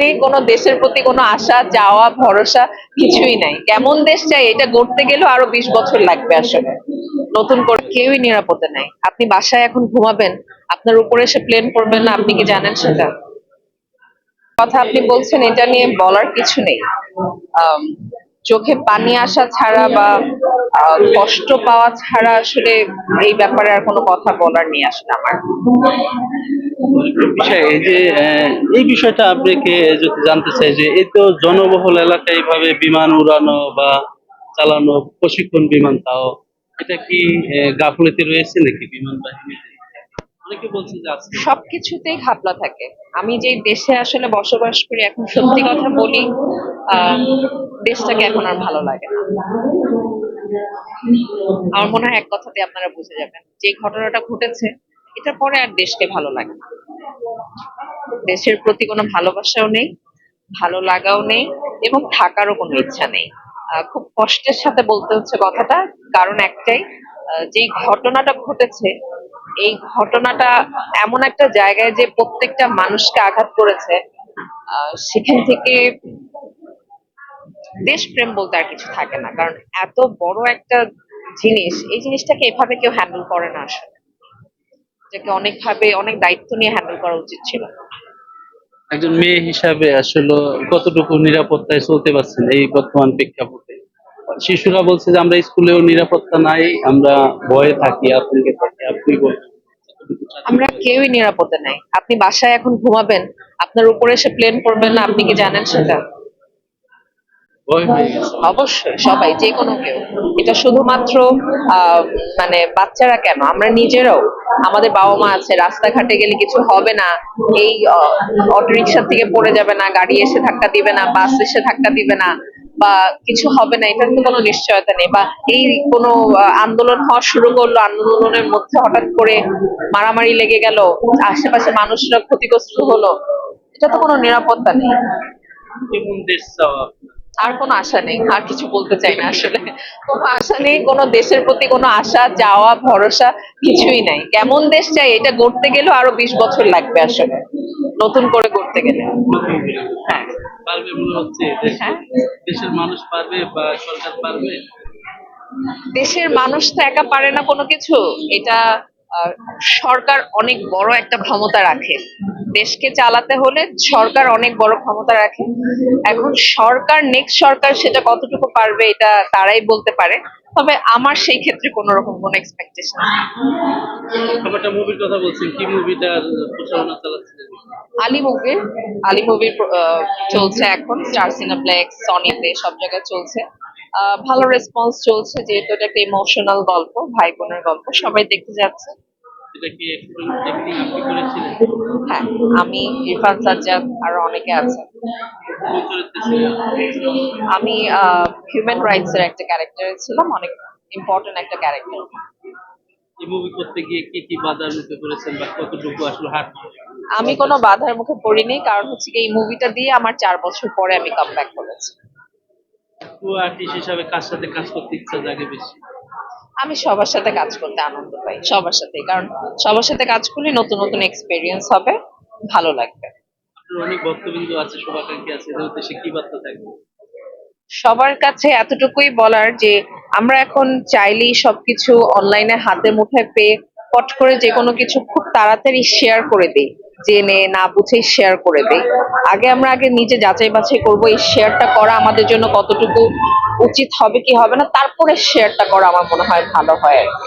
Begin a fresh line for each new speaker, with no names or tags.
নেই কোনো দেশের প্রতি কোনো আশা যাওয়া ভরসা কিছুই নাই। কেমন দেশ চাই এটা গড়তে গেলেও আরও বিশ বছর লাগবে আসলে। নতুন করে কেউই নিরাপদে নাই। আপনি বাসায় এখন ঘুমাবেন, আপনার উপরে এসে প্লেন পড়বেন না, আপনি কি জানেন সেটা? কথা আপনি বলছেন, এটা নিয়ে বলার কিছু নেই। চোখে পানি আসা ছাড়া বা কষ্ট পাওয়া ছাড়া আসলে এই ব্যাপারে আর কোনো কথা বলার নেই আসলে আমার।
বিষয় এই যে এই বিষয়টা আপনাকে যদি জানতে চাই যে এই তো জনবহুল এলাকায় এইভাবে বিমান উড়ানো বা চালানো প্রশিক্ষণ বিমান তাও এটা কি গাফলতি রয়েছে নাকি বিমান বাহিনীতে? অনেকে বলছে যে
সবকিছুতেই ঘাপলা থাকে। আমি যে দেশে আসলে বসবাস করি এখন সত্যি কথা বলি আহ, দেশটাকে এখন আর ভালো লাগে না। আমার মনে হয় এক কথাতে আপনারা বুঝে যাবেন। যে ঘটনাটা ঘটেছে এটার পরে আর দেশকে ভালো লাগে না। দেশের প্রতি কোনো ভালোবাসাও নেই, ভালো লাগাও নেই, এবং থাকারও কোনো ইচ্ছা নেই। খুব কষ্টের সাথে বলতে হচ্ছে কথাটা। কারণ একটাই যেই ঘটনাটা ঘটেছে, এই ঘটনাটা এমন একটা জায়গায় যে প্রত্যেকটা মানুষকে আঘাত করেছে সেখান থেকে দেশপ্রেম বলতে আর কিছু থাকে না। কারণ এত বড় একটা জিনিস এই জিনিসটাকে এভাবে কেউ হ্যান্ডেল করে না আসলে। এটাকে অনেকভাবে অনেক দায়িত্ব নিয়ে হ্যান্ডেল করা উচিত ছিল।
একজন মেয়ে হিসাবে আসলে কতটুকু নিরাপত্তায় চলতে পারছেন এই বর্তমান প্রেক্ষাপটে? শিশুরা বলছে যে আমরা স্কুলেও নিরাপত্তা নাই আমরা ভয়ে থাকি আতঙ্কে থাকি আপনি বলছেন
আমরা কেউই নিরাপত্তা নাই। আপনি বাসায় এখন ঘুমাবেন আপনার উপরে এসে প্লেন পড়বেন না আপনি কি জানেন সেটা? অবশ্যই সবাই যে কোনো কেউ। এটা শুধুমাত্র মানে বাচ্চারা কেন? আমরা নিজেরাও। আমাদের বাবা মা আছে রাস্তাঘাটে গেলে কিছু হবে না। এই অটো রিক্সা থেকে পড়ে যাবে না গাড়ি এসে ধাক্কা দিবে না বাস এসে ধাক্কা দিবে না বা কিছু হবে না এটার তো কোনো নিশ্চয়তা নেই। বা এই কোনো আন্দোলন হওয়া শুরু করল আন্দোলনের মধ্যে হঠাৎ করে মারামারি লেগে গেল আশেপাশে মানুষরা ক্ষতিগ্রস্ত হলো এটা তো কোনো নিরাপত্তা নেই। আর কোনো আশা নেই আর কিছু বলতে চাই না আসলে। কোনো আশা নেই কোনো দেশের প্রতি কোনো আশা যাওয়া ভরসা কিছুই নাই। কেমন দেশ চাই এটা গড়তে গেলেও আরও বিশ বছর লাগবে আসলে। নতুন করে গড়তে গেলে। হ্যাঁ।
পারবে মনে হচ্ছে
হ্যাঁ।
দেশের মানুষ পারবে বা সরকার পারবে?
দেশের মানুষ তো একা পারে না কোনো কিছু। এটা সরকার অনেক বড় একটা ক্ষমতা রাখে। দেশকে চালাতে হলে সরকার অনেক বড় ক্ষমতা রাখে। এখন সরকার নেক্সট সরকার সেটা কতটুকু পারবে এটা তারাই বলতে পারে। তবে আমার সেই ক্ষেত্রে কোনো রকম কোনো এক্সপেকটেশন
একটা মুভির কথা বলছেন। কি মুভিটার প্রচারণা চালাচ্ছিলেন
আলী মুভির আলী মুভির চলছে এখন। স্টার সিনেপ্লেক্স সনিতে সব জায়গায় চলছে। আহ, ভালো রেসপন্স চলছে যেহেতু এটা একটা ইমোশনাল গল্প ভাই বোনের গল্প। সবাই দেখতে যাচ্ছে।
এটা আপনি করেছিলেন?
হ্যাঁ আমি ইরফান সাজ্জাদ আরও অনেকে আছে।
কোন চরিত্রে ছিলেন?
আমি হিউম্যান রাইটস এর একটা ক্যারেক্টার ছিলাম অনেক ইম্পর্টেন্ট একটা ক্যারেক্টার
এই মুভি করতে গিয়ে কি কি বাধার মুখে পড়েছেন বা কতটুকু আসলে হাট
আমি কোনো বাধার মুখে পড়িনি কারণ হচ্ছে কি এই মুভিটা দিয়ে আমার চার বছর পরে আমি কাম ব্যাক করেছি
আর্টিস্ট হিসাবে কার সাথে কাজ করতে ইচ্ছা জাগে বেশি?
আমি সবার সাথে কাজ করতে আনন্দ পাই সবার সাথে কারণ সবার সাথে কাজ করলে নতুন নতুন এক্সপিরিয়েন্স হবে ভালো লাগবে।
অনেক আছে শুভাকাঙ্ক্ষী আছে এদের উদ্দেশ্যে কি বার্তা থাকবে?
সবার কাছে এতটুকুই বলার যে আমরা এখন চাইলেই সবকিছু অনলাইনে হাতে মুঠোয় পেয়ে পট করে যে কোনো কিছু খুব তাড়াতাড়ি শেয়ার করে দিই। জেনে না বুঝে শেয়ার করে দেয় আগে আমরা আগে নিজে যাচাই বাছাই করব, এই শেয়ারটা করা আমাদের জন্য কতটুকু উচিত হবে কি হবে না, তারপরে শেয়ারটা করা আমার মনে হয় ভালো হয় আর কি।